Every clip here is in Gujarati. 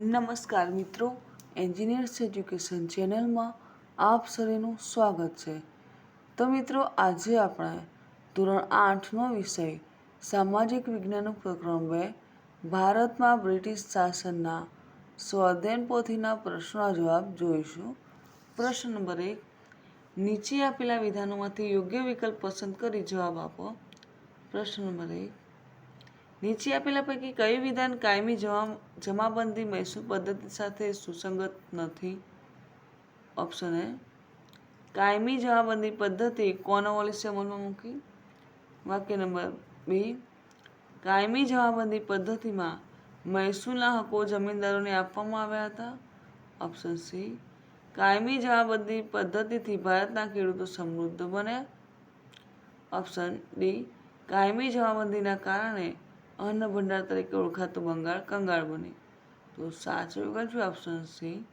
નમસ્કાર મિત્રો એન્જિનિયર્સ એજ્યુકેશન ચેનલમાં આપ સૌનું સ્વાગત છે. તો મિત્રો, આજે આપણે ધોરણ આઠનો વિષય, સામાજિક વિજ્ઞાન પ્રકરણ બે, ભારતમાં બ્રિટિશ શાસનના સ્વાધ્યાયન પોથીના પ્રશ્નોના જવાબ જોઈશું. પ્રશ્ન નંબર એક, નીચે આપેલા વિધાનોમાંથી યોગ્ય વિકલ્પ પસંદ કરી જવાબ આપો. પ્રશ્ન નંબર એક નીચે આપેલા પૈકી કયું વિધાન કાયમી જમા જમાબંધી મહેસૂલ પદ્ધતિ સાથે સુસંગત નથી? ઓપ્શન એ કાયમી જમાબંધી પદ્ધતિ કોર્નવોલિસે અમલમાં મૂકી? વાક્ય નંબર બે કાયમી જમાબંધી પદ્ધતિમાં મહેસૂલના હકો જમીનદારોને આપવામાં આવ્યા હતા? ઓપ્શન સી કાયમી જમાબંધી પદ્ધતિથી ભારતના ખેડૂતો સમૃદ્ધ બન્યા? ઓપ્શન ડી કાયમી જમાબંધીના કારણે અન્ન ભંડાર તરીકે ઓળખાતું બંગાળ કંગાળ બને. તો સાચો વિકલ્પ છે ઓપ્શન સી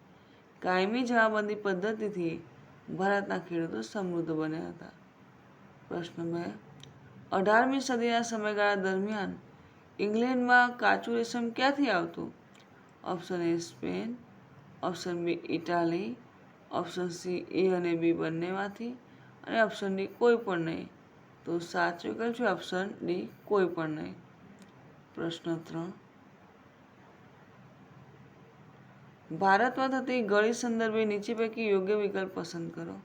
કાયમી જવાબંધી પદ્ધતિથી ભારતના ખેડૂતો સમૃદ્ધ બન્યા હતા. પ્રશ્ન બે. અઢારમી સદીના સમયગાળા દરમિયાન ઇંગ્લેન્ડમાં કાચું રેશમ ક્યાંથી આવતું? Option A Spain. Option B Italy. Option C A અને બી બંનેમાંથી. અને ઓપ્શન ડી કોઈ પણ નહીં. તો સાચો વિકલ્પ છે ઓપ્શન ડી કોઈ પણ નહીં. પ્રશ્ન ત્રણ. ભારતમાં થતી ગળી સંદર્ભે નીચે પૈકી યોગ્ય વિકલ્પ પસંદ કરો.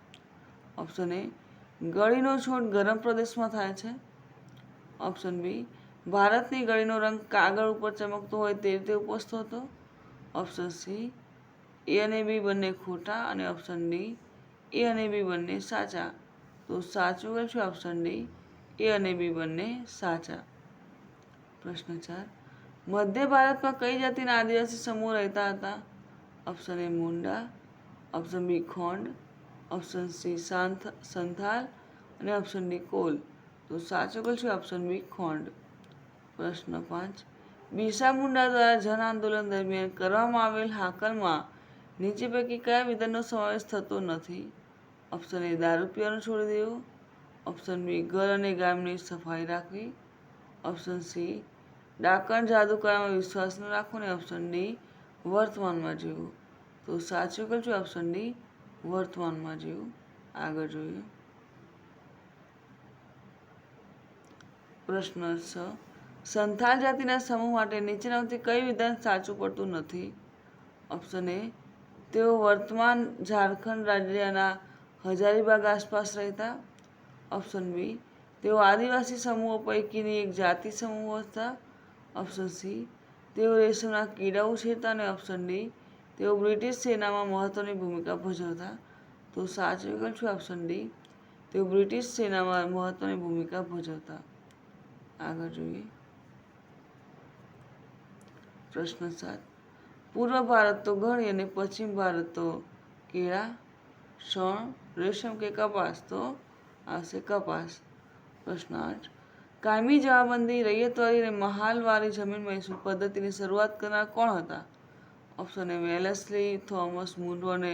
ઓપ્શન એ, ગળીનો છોડ ગરમ પ્રદેશમાં થાય છે. ઓપ્શન બી, ભારતની ગળીનો રંગ કાગળ ઉપર ચમકતો હોય તે રીતે ઉપસતો હતો. ઓપ્શન સી, એ અને બી બંને ખોટા અને ઓપ્શન ડી, એ અને બી બંને સાચા. તો સાચું છે ઓપ્શન ડી, એ અને બી બંને સાચા. પ્રશ્ન ચાર. મધ્ય ભારતમાં કઈ જાતિના આદિવાસી સમૂહ રહેતા હતા? Option A Munda. Option B Khond. Option C સાંથ, Santhal. અને ઓપ્શન ડી કોલ. તો સાચો કોલ છે ઓપ્શન બી ખોંડ. પ્રશ્ન પાંચ. બિરસા મુંડા દ્વારા જન આંદોલન દરમિયાન કરવામાં આવેલ હાકલમાં નીચે પૈકી કયા વિધાનનો સમાવેશ થતો નથી? ઓપ્શન એ દારૂ પીવાનું છોડી દેવું. ઓપ્શન બી ઘર અને ગામની સફાઈ રાખવી. ઓપ્શન સી ડાકણ જાદુકારમાં વિશ્વાસ ન રાખો ને ઓપ્શન ડી વર્તમાનમાં જીવવું તો સાચું છે ઓપ્શન ડી વર્તમાનમાં જીવવું આગળ જોઈએ. પ્રશ્ન છ. સંથાલ જાતિના સમૂહ માટે નીચેનામાંથી કઈ વિધાન સાચું પડતું નથી? ઓપ્શન એ તેઓ વર્તમાન ઝારખંડ રાજ્યના હજારીબાગ આસપાસ રહેતા. ઓપ્શન બી તેઓ આદિવાસી સમૂહો પૈકીની એક જાતિ સમૂહ હતા. ઓપ્શન સી તેઓ રેશમના કીડા ઉછેરતા અને ઓપ્શન ડી તેઓ બ્રિટિશ સેનામાં મહત્વની ભૂમિકા ભજવતા. તો સાચો વિકલ્પ છે ઓપ્શન ડી તેઓ બ્રિટિશ સેનામાં મહત્વની ભૂમિકા ભજવતા. આગળ જોઈએ. પ્રશ્ન સાત, પૂર્વ ભારત તો ઘણી અને પશ્ચિમ ભારત તો કેળા, શણ, રેશમ કે કપાસ? તો આવશે કપાસ. પ્રશ્ન આઠ કાયમી જવાબંધી રૈયતવારી અને મહાલવારી જમીન મહેસૂલ પદ્ધતિની શરૂઆત કરનાર કોણ હતા? Option A Wellesley Thomas Munro અને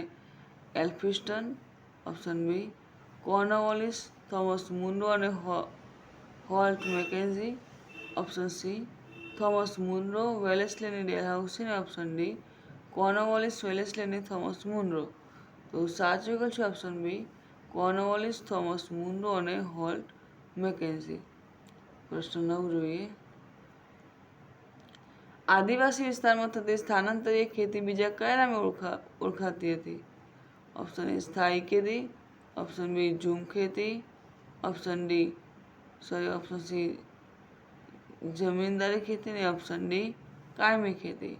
Elphinstone option B Cornwallis Thomas Munro અને Holt Mackenzie option C Thomas Munro Wellesley અને ડેલહાઉસી અને option D Cornwallis Wellesley Thomas Munro તો સાચું વિકલ્પ છે option B Cornwallis Thomas Munro અને હોલ્ટ મેકેન્ઝી પ્રશ્ન નવ જોઈએ. આદિવાસી વિસ્તારમાં થતી સ્થાનાંતરીય ખેતી બીજા કયા નામે ઓળખા, ઓળખાતી હતી? ઓપ્શન એ સ્થાયી ખેતી. ઓપ્શન બી ઝૂમ ખેતી. Option D sorry option C જમીનદારી ખેતી ને ઓપ્શન ડી કાયમી ખેતી.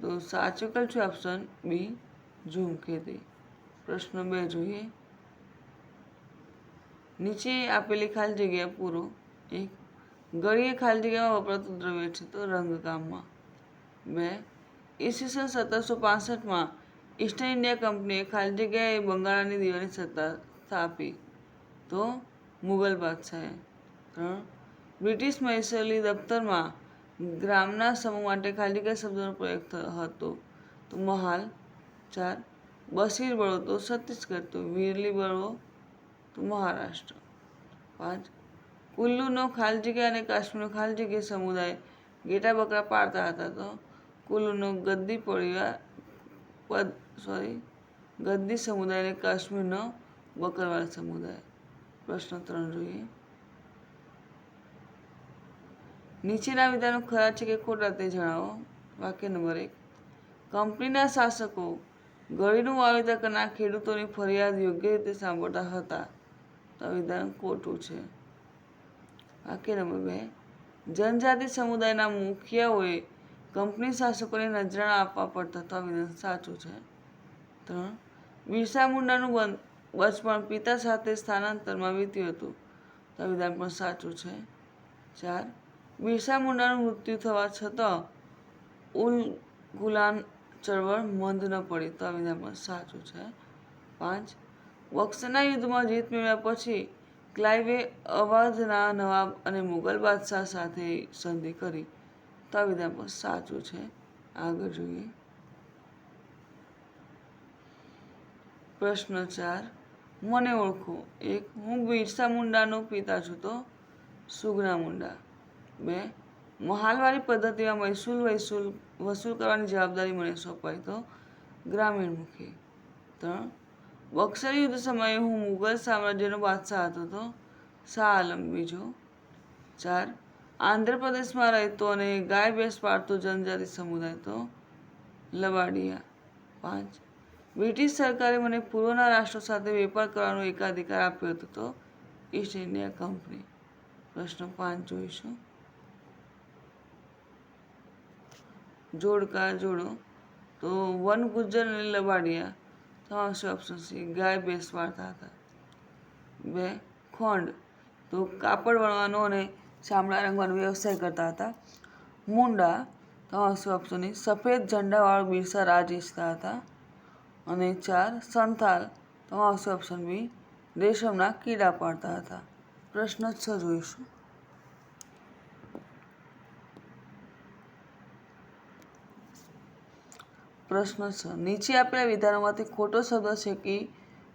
તો સાચો કલ છે ઓપ્શન બી ઝૂમ ખેતી. પ્રશ્ન બે જોઈએ. નીચે આપેલી ખાલી જગ્યા પૂરો. એક ગળીએ ખાલી જગ્યામાં વપરાતું દ્રવ્ય છે તો રંગકામમાં બે, ઈસવીસન સત્તરસો પાસઠમાં ઈસ્ટર્ન ઇન્ડિયા કંપનીએ ખાલી જગ્યાએ બંગાળાની દીવાની સત્તા સ્થાપી. તો મુગલ બાદશાહે. ત્રણ, બ્રિટિશ મહેસૂલી દફતરમાં ગ્રામના સમૂહ માટે ખાલી જગ્યા શબ્દનો પ્રયોગ હતો. તો મહાલ. ચાર, બસીર બળો તો છત્તીસગઢ, તો વીરલી બળો તો મહારાષ્ટ્ર. પાંચ કુલ્લુનો ખાલી જગ્યા અને કાશ્મીરનો ખાલી જગ્યા સમુદાય ઘેટા બકરા પાળતા હતા તો કુલ્લુનો ગદ્દી પરિવાર, પદ સોરી ગદ્દી સમુદાય અને કાશ્મીરનો બકરવાળ સમુદાય. પ્રશ્ન ત્રણ જોઈએ. નીચેના વિધાનો ખરા છે કે ખોટા તે જણાવો. વાક્ય નંબર એક. કંપનીના શાસકો ગળીનું વાવેતર કરનાર ખેડૂતોની ફરિયાદ યોગ્ય રીતે સાંભળતા હતા. તો વિધાન ખોટું છે. વાક્ય નંબર બે. જનજાતિ સમુદાયના મુખિયાઓએ કંપની શાસકોને નજરાણા આપવા પડતા તો વિધાન સાચું છે. ત્રણ. બિરસા મુંડાનું બચપણ પિતા સાથે સ્થાનાંતરમાં વીત્યું હતું. તો વિધાન પણ સાચું છે. ચાર. બિરસા મુંડાનું મૃત્યુ થવા છતાં ઉલ ગુલાન ચળવળ મંદ ન પડી. તો વિધાન પણ સાચું છે. પાંચ. બક્સરના યુદ્ધમાં જીત મેળવ્યા પછી ક્લાઇવે અવાધના નવાબ અને મુગલ બાદશાહ સાથે સંધિ કરી. તો આ વિધાન સાચું છે. આગળ જોઈએ. પ્રશ્ન ચાર. મને ઓળખો. એક, હું બિરસા મુંડાનો પિતા છું તો? સુગના મુંડા. બે, મહાલવારી પદ્ધતિમાં મહેસૂલ વહેસૂલ વસૂલ કરવાની જવાબદારી મને સોંપાઈ તો? ગ્રામીણ મુખી. ત્રણ બક્સર યુદ્ધ સમયે હું મુગલ સામ્રાજ્યનો બાદશાહ હતો તો શાહ આલમ બીજો. ચાર. આંધ્રપ્રદેશમાં રહેતો અને ગાય ભેંસ પાળતો જનજાતિ સમુદાય તો લબાડિયા. પાંચ. બ્રિટિશ સરકારે મને પૂર્વના રાષ્ટ્રો સાથે વેપાર કરવાનો એકાધિકાર આપ્યો હતો તો ઈસ્ટ ઇન્ડિયા કંપની. પ્રશ્ન પાંચ જોઈશું. જોડકા જોડો. તો વન ગુજ્જર અને લબાડિયા. તો આવશે ઓપ્શન સી ગાય ભેંસ વાળતા હતા બે ખોંડ. તો કાપડ વણવાનો અને ચામડા રંગવાનો વ્યવસાય કરતા હતા. મુંડા ત્રણ આવશે ઓપ્શન સફેદ ઝંડાવાળો બિરસા રાજ ઈચ્છતા હતા. અને ચાર સંથાલ ત્રણ આવશે ઓપ્શન બી રેશમના કીડા પાડતા હતા. પ્રશ્ન છ જોઈશું. પ્રશ્ન છ. નીચે આપેલા વિધાનોમાંથી ખોટો શબ્દ છે કે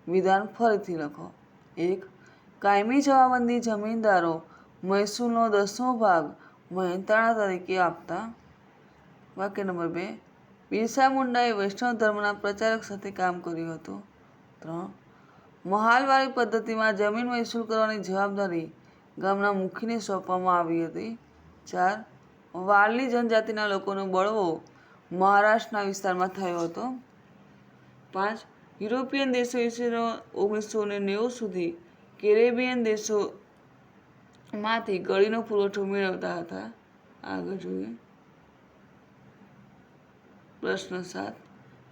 વિધાન ફરીથી લખો. એક, કાયમી જવાબંધી જમીનદારો મહેસૂલનો દસમો ભાગ મહેનતાણા તરીકે આપતા. વાક્ય નંબર બે, બિરસા મુંડાએ વૈષ્ણવ ધર્મના પ્રચારક સાથે કામ કર્યું હતું. ત્રણ, મહાલવારી પદ્ધતિમાં જમીન મહેસૂલ કરવાની જવાબદારી ગામના મુખીને સોંપવામાં આવી હતી. ચાર વારલી જનજાતિના લોકોનો બળવો મહારાષ્ટ્રના વિસ્તારમાં થયો હતો. પાંચ, યુરોપિયન દેશો ઈસવીસન ઓગણીસો ને નેવું સુધી કેરેબિયન દેશોમાંથી ગળીનો પુરવઠો મેળવતા હતા. આગળ જોઈએ. પ્રશ્ન સાત,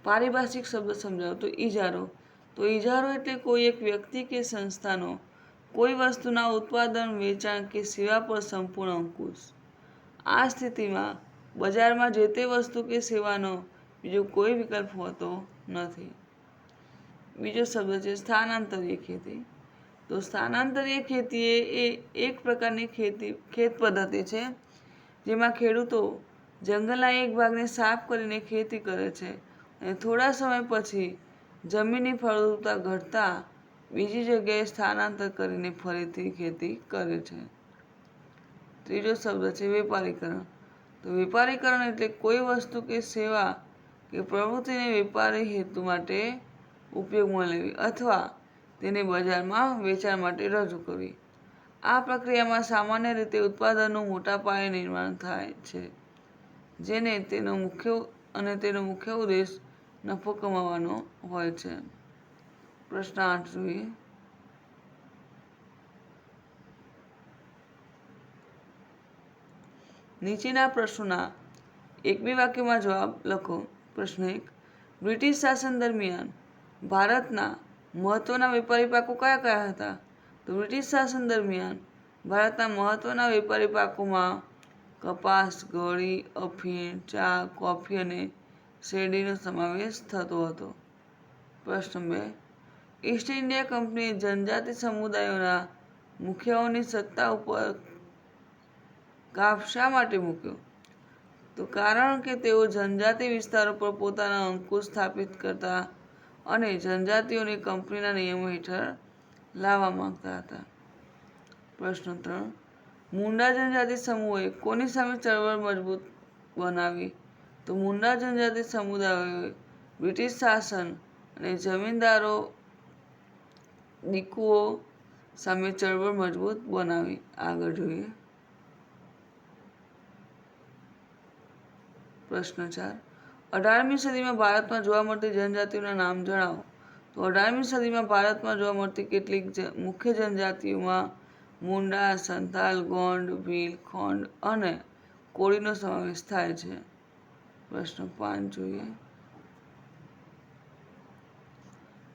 પારિભાષિક શબ્દ સમજાવો. તો ઇજારો તો ઇજારો એટલે કોઈ એક વ્યક્તિ કે સંસ્થાનો કોઈ વસ્તુના ઉત્પાદન, વેચાણ કે સેવા પર સંપૂર્ણ અંકુશ. આ સ્થિતિમાં બજારમાં જે તે વસ્તુ કે સેવાનો બીજો કોઈ વિકલ્પ હોતો નથી. બીજો શબ્દ છે સ્થાનાંતરીય ખેતી. તો સ્થાનાંતરીય ખેતી એ એક પ્રકારની ખેતી, ખેત પદ્ધતિ છે, જેમાં ખેડૂતો જંગલના એક ભાગને સાફ કરીને ખેતી કરે છે અને થોડા સમય પછી જમીનની ફળદ્રુપતા ઘટતા બીજી જગ્યાએ સ્થાનાંતર કરીને ફરીથી ખેતી કરે છે. ત્રીજો શબ્દ છે વેપારીકરણ. તો વેપારીકરણ એટલે કોઈ વસ્તુ કે સેવા કે પ્રવૃત્તિને વેપારી હેતુ માટે ઉપયોગમાં લેવી અથવા તેને બજારમાં વેચાણ માટે રજૂ કરવી. આ પ્રક્રિયામાં સામાન્ય રીતે ઉત્પાદનનું મોટા પાયે નિર્માણ થાય છે, જેને તેનો મુખ્ય અને તેનો મુખ્ય ઉદ્દેશ નફો કમાવાનો હોય છે. પ્રશ્ન આઠ જોઈએ. નીચેના પ્રશ્નોના એક બે વાક્યમાં જવાબ લખો. પ્રશ્ન એક, બ્રિટિશ શાસન દરમિયાન ભારતના મહત્ત્વના વેપારી પાકો કયા કયા હતા? તો બ્રિટિશ શાસન દરમિયાન ભારતના મહત્ત્વના વેપારી પાકોમાં કપાસ ગળી અફીણ, ચા, કોફી અને શેરડીનો સમાવેશ થતો હતો. પ્રશ્ન બે, ઈસ્ટ ઇન્ડિયા કંપનીએ જનજાતિ સમુદાયોના મુખ્યઓની સત્તા ઉપર કાપ શા માટે મૂક્યો? તો કારણ કે તેઓ જનજાતિ વિસ્તારો પર પોતાના અંકુશ સ્થાપિત કરતા અને જનજાતિઓને કંપનીના નિયમો હેઠળ લાવવા માંગતા હતા. પ્રશ્ન ત્રણ. મુંડા જનજાતિ સમૂહે કોની સામે ચળવળ મજબૂત બનાવી? તો મુંડા જનજાતિ સમુદાયોએ બ્રિટિશ શાસન અને જમીનદારો દીકુઓ સામે ચળવળ મજબૂત બનાવી. આગળ જોઈએ. પ્રશ્ન ચાર. અઢારમી સદીમાં ભારતમાં જોવા મળતી જનજાતિઓના નામ જણાવો. તો અઢારમી સદીમાં ભારતમાં જોવા મળતી કેટલીક મુખ્ય જનજાતિઓમાં મુંડા સંતાલ ગોંડ, ભીલ, ખોંડ અને કોળીનો સમાવેશ થાય છે. પ્રશ્ન પાંચ જોઈએ.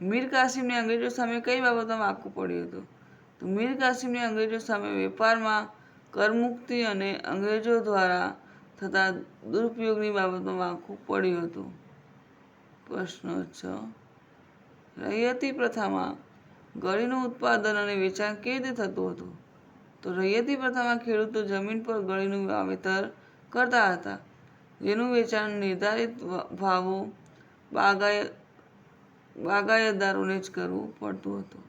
મીર કાસિમને અંગ્રેજો સામે કઈ બાબતોમાં આખું પડ્યું હતું? તો મીર કાસિમને અંગ્રેજો સામે વેપારમાં, કરમુક્તિ અને અંગ્રેજો દ્વારા થતા દુરુપયોગની બાબતમાં માગવું પડ્યું હતું. પ્રશ્ન છ. રૈયતી પ્રથામાં ગળીનું ઉત્પાદન અને વેચાણ કેવી રીતે થતું હતું? તો રૈયતી પ્રથામાં ખેડૂતો જમીન પર ગળીનું વાવેતર કરતા હતા, જેનું વેચાણ નિર્ધારિત ભાવો બાગાય, બાગાયતદારોને જ કરવું પડતું હતું.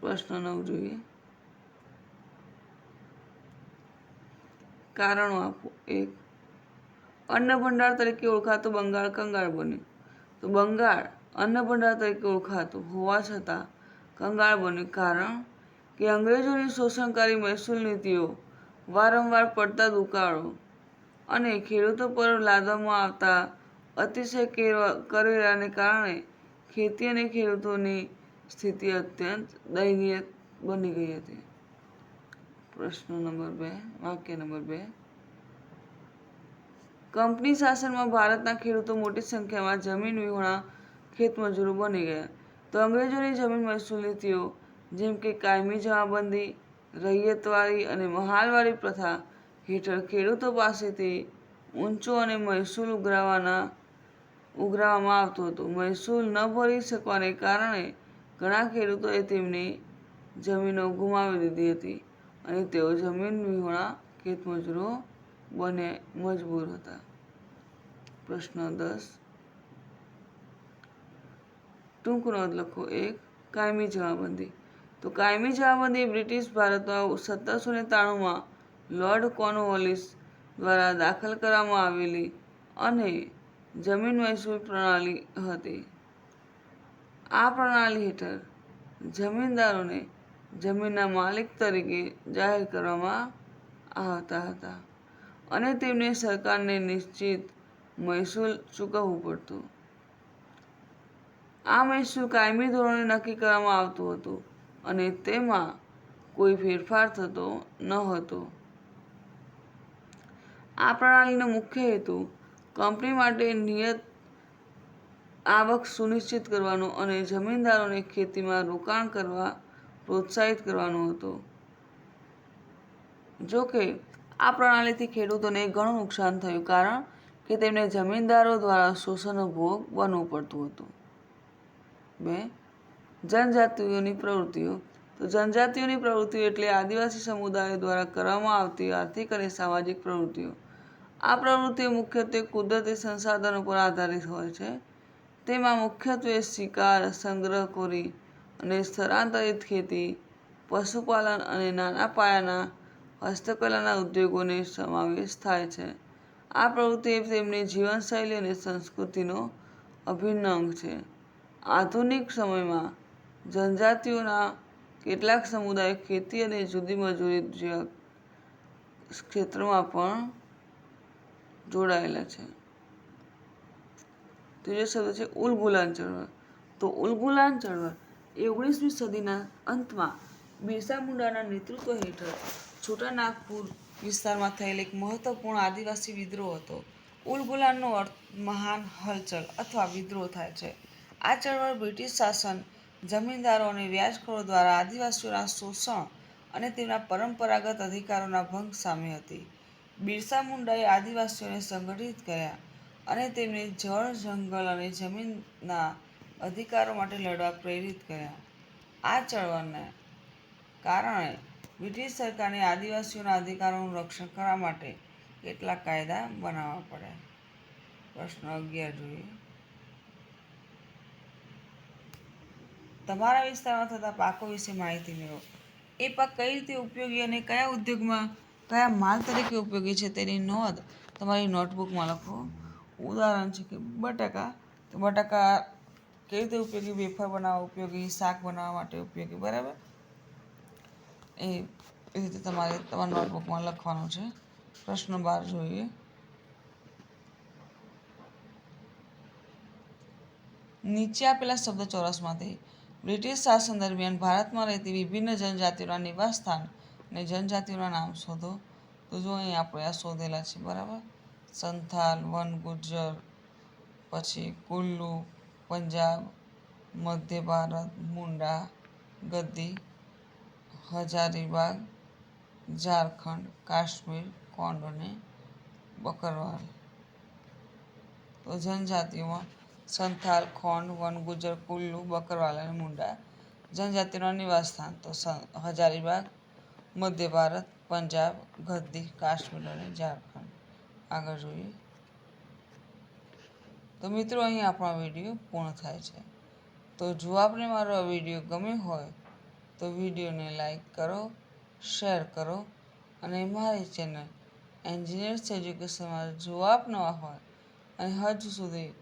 પ્રશ્ન નવ જોઈએ. કારણો આપો. એક, અન્ન ભંડાર તરીકે ઓળખાતું બંગાળ કંગાળ બન્યું. તો બંગાળ અન્ન ભંડાર તરીકે ઓળખાતું હોવા છતાં કંગાળ બન્યું. કારણ કે અંગ્રેજોની શોષણકારી મહેસૂલ નીતિઓ વારંવાર પડતા દુકાળો અને ખેડૂતો પર લાદવામાં આવતા અતિશય કેર- કરવેરાને કારણે ખેતી અને ખેડૂતોની સ્થિતિ અત્યંત દયનીય બની ગઈ હતી. પ્રશ્ન નંબર બે, વાક્ય નંબર બે. કંપની શાસનમાં ભારતના ખેડૂતો મોટી સંખ્યામાં જમીન વિહોણા ખેતમજૂરો બની ગયા. તો અંગ્રેજોની જમીન મહેસૂલ નીતિઓ જેમ કે કાયમી જમાબંધી રૈયતવાળી અને મહાલવાળી પ્રથા હેઠળ ખેડૂતો પાસેથી ઊંચો અને મહેસૂલ ઉઘરાવાના, ઉઘરાવવામાં આવતું હતું. મહેસૂલ ન ભરી શકવાને કારણે ઘણા ખેડૂતોએ તેમની જમીનો ગુમાવી દીધી હતી. અને તેઓ જમીન વિહોણા ખેતમજૂરો બને મજબૂર હતા. પ્રશ્ન દસ. ટૂંક નોંધ લખો એક, કાયમી જવાબંદી તો કાયમી જવાબંધી બ્રિટિશ ભારતમાં સત્તરસો ને ત્રાણુંમાં લોર્ડ કોર્નવોલિસ દ્વારા દાખલ કરવામાં આવેલી અને જમીન મહેસૂલ પ્રણાલી હતી. આ પ્રણાલી હેઠળ જમીનદારોને જમીનના માલિક તરીકે જાહેર કરવામાં આવતા હતા અને તેમને સરકારને નિશ્ચિત મહેસૂલ ચૂકવવું પડતું. આ મહેસૂલ કાયમી ધોરણે નક્કી કરવામાં આવતું હતું અને તેમાં કોઈ ફેરફાર થતો ન હતો. આ પ્રણાલીનો મુખ્ય હેતુ કંપની માટે નિયત આવક સુનિશ્ચિત કરવાનો અને જમીનદારોને ખેતીમાં રોકાણ કરવા પ્રોત્સાહિત કરવાનો હતો. જોકે આ પ્રણાલીથી ખેડૂતોને ઘણું નુકસાન થયું કારણ કે તેમને જમીનદારો દ્વારા શોષણનો ભોગ બનવું પડતું હતું. બે, જનજાતિઓની પ્રવૃત્તિઓ. તો જનજાતિઓની પ્રવૃત્તિઓ એટલે આદિવાસી સમુદાયો દ્વારા કરવામાં આવતી આર્થિક અને સામાજિક પ્રવૃત્તિઓ. આ પ્રવૃત્તિઓ મુખ્યત્વે કુદરતી સંસાધનો પર આધારિત હોય છે. તેમાં મુખ્યત્વે શિકાર સંગ્રહખોરી અને સ્થળાંતરિત ખેતી, પશુપાલન અને નાના પાયાના હસ્તકલાના ઉદ્યોગોને સમાવેશ થાય છે. આ પ્રવૃત્તિ તેમની જીવનશૈલી અને સંસ્કૃતિનો અભિન્ન અંગ છે. આધુનિક સમયમાં જનજાતિઓના કેટલાક સમુદાયો ખેતી અને જુદી મજૂરી જેવા ક્ષેત્રમાં પણ જોડાયેલા છે. ત્રીજો શબ્દ છે ઉલગુલાન ચળવળ. તો ઉલગુલાન ચળવળ એ ઓગણીસમી સદીના અંતમાં બિરસા મુંડાના નેતૃત્વ હેઠળ છોટા નાગપુર વિસ્તારમાં થયેલ એક મહત્વપૂર્ણ આદિવાસી વિદ્રોહ હતો. ઉલગુલાનનો અર્થ મહાન હલચલ અથવા વિદ્રોહ થાય છે. આ ચળવળ બ્રિટિશ શાસન, જમીનદારો અને વ્યાજખોરો દ્વારા આદિવાસીઓના શોષણ અને તેમના પરંપરાગત અધિકારોના ભંગ સામે હતી. બિરસા મુંડાએ આદિવાસીઓને સંગઠિત કર્યા અને તેમને જળ, જંગલ અને જમીનના અધિકારો માટે લડવા પ્રેરિત કર્યા. આ ચળવળને કારણે બ્રિટિશ સરકારને આદિવાસીઓના અધિકારોનું રક્ષણ કરવા માટે કેટલાક કાયદા બનાવવા પડ્યા. પ્રશ્ન અગિયાર જોઈએ. તમારા વિસ્તારમાં થતા પાકો વિશે માહિતી મેળવો. એ પાક કઈ રીતે ઉપયોગી અને કયા ઉદ્યોગમાં કયા માલ તરીકે ઉપયોગી છે તેની નોંધ તમારી નોટબુકમાં લખો. ઉદાહરણ છે કે બટાકા. તો બટાકા કેવી રીતે ઉપયોગી? વેફર બનાવવા ઉપયોગી? શાક બનાવવા માટે ઉપયોગી? બરાબર? એ રીતે તમારે તમારા નોટબુકમાં લખવાનું છે. પ્રશ્ન બાર જોઈએ. નીચે આપેલા શબ્દ ચોરસમાંથી બ્રિટિશ શાસન દરમિયાન ભારતમાં રહેતી વિભિન્ન જનજાતિઓના નિવાસસ્થાન અને જનજાતિઓના નામ શોધો. તો જો અહીં આપણે આ શોધેલા છે, બરાબર? સંથાલ વન ગુજર પછી કુલ્લુ પંજાબ, મધ્ય ભારત, મુંડા, ગદ્દી, હજારીબાગ, ઝારખંડ, કાશ્મીર, કોંડ અને બકરવાલ. તો જનજાતિઓમાં સંથાલ, ખોંડ, વનગુજર, કુલ્લુ, બકરવાલ અને મુંડા જનજાતિઓના નિવાસસ્થાન. તો હજારીબાગ, મધ્ય ભારત, પંજાબ, ગદ્દી, કાશ્મીર અને ઝારખંડ. આગળ જોઈએ. તો મિત્રો, અહીં આપણો વીડિયો પૂર્ણ થાય છે. તો જો આપને મારો વીડિયો ગમ્યો હોય, તો વિડીયોને લાઈક કરો, શેર કરો અને મારી ચેનલ એન્જિનિયર્સ એજ્યુકેશનમાં જો આપ નવા હોય અને હજુ સુધી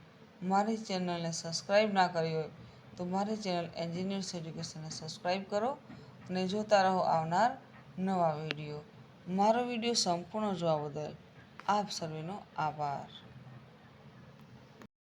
મારી ચેનલને સબસ્ક્રાઈબ ના કરી હોય, તો મારી ચેનલ એન્જિનિયર્સ એજ્યુકેશનને સબસ્ક્રાઈબ કરો અને જોતા રહો આવનાર નવા વીડિયો. મારો વીડિયો સંપૂર્ણ જોવા બદલ આપ સર્વેનો આભાર.